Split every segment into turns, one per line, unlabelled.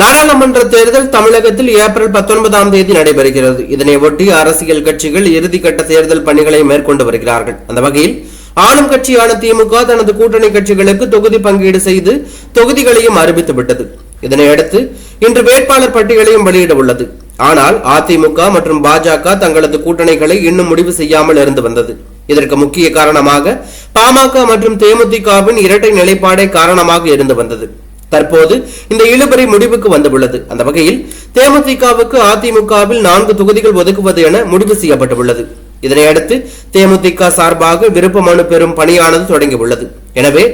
நாடாளுமன்ற தேர்தல் தமிழகத்தில் ஏப்ரல் பத்தொன்பதாம் தேதி நடைபெறுகிறது. இதனை ஒட்டி அரசியல் கட்சிகள் இறுதிக்கட்ட தேர்தல் பணிகளை மேற்கொண்டு வருகிறார்கள். அந்த வகையில் ஆளும் கட்சியான திமுக தனது கூட்டணி கட்சிகளுக்கு தொகுதி பங்கீடு செய்து தொகுதிகளையும் அறிவித்து விட்டது. இதனையடுத்து இன்று வேட்பாளர் பட்டியலையும் வெளியிட உள்ளது. ஆனால் அதிமுக மற்றும் பாஜக தங்களது கூட்டணிகளை இன்னும் முடிவு செய்யாமல் இருந்து வந்தது. இதற்கு முக்கிய காரணமாக பாமக மற்றும் தேமுதிகவின் இரட்டை நிலைப்பாடே காரணமாக இருந்து வந்தது. தற்போது இந்த இழுபறி முடிவுக்கு வந்துள்ளது. அந்த வகையில் தேமுதிகவுக்கு அதிமுகவில் நான்கு தொகுதிகள் ஒதுக்குவது என முடிவு செய்யப்பட்டுள்ளது. இதனையடுத்து தேமுதிக சார்பாக விருப்ப மனு பெறும் பணியானது தொடங்கியுள்ளது. எனவே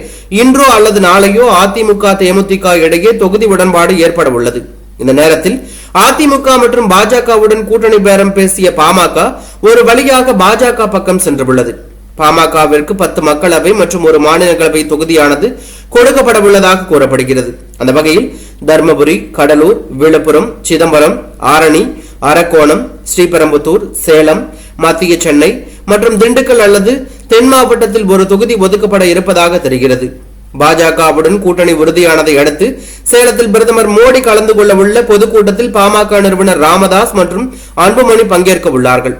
இன்றோ அல்லது நாளையோ அதிமுக தேமுதிக இடையே தொகுதி உடன்பாடு ஏற்பட உள்ளது இந்த நேரத்தில் அதிமுக மற்றும் பாஜகவுடன் கூட்டணி பேரம் பேசிய பாமக ஒரு வழியாக பாஜக பக்கம் சென்றுள்ளது. பாமகவிற்கு பத்து மக்களவை மற்றும் ஒரு மாநிலங்களவை தொகுதியானது கொடுக்கப்படவுள்ளதாக கூறப்படுகிறது. அந்த வகையில் தர்மபுரி கடலூர் விழுப்புரம் சிதம்பரம் ஆரணி அரக்கோணம் ஸ்ரீபெரும்புத்தூர் சேலம் மத்திய சென்னை மற்றும் திண்டுக்கல் அல்லது தென் மாவட்டத்தில் ஒரு தொகுதி ஒதுக்கப்பட இருப்பதாக தெரிகிறது. பாஜகவுடன் கூட்டணி உறுதியானதை அடுத்து சேலத்தில் பிரதமர் மோடி கலந்து கொள்ள உள்ள பொதுக்கூட்டத்தில் பாமக நிறுவனர் ராமதாஸ் மற்றும் அன்புமணி பங்கேற்க உள்ளார்கள்.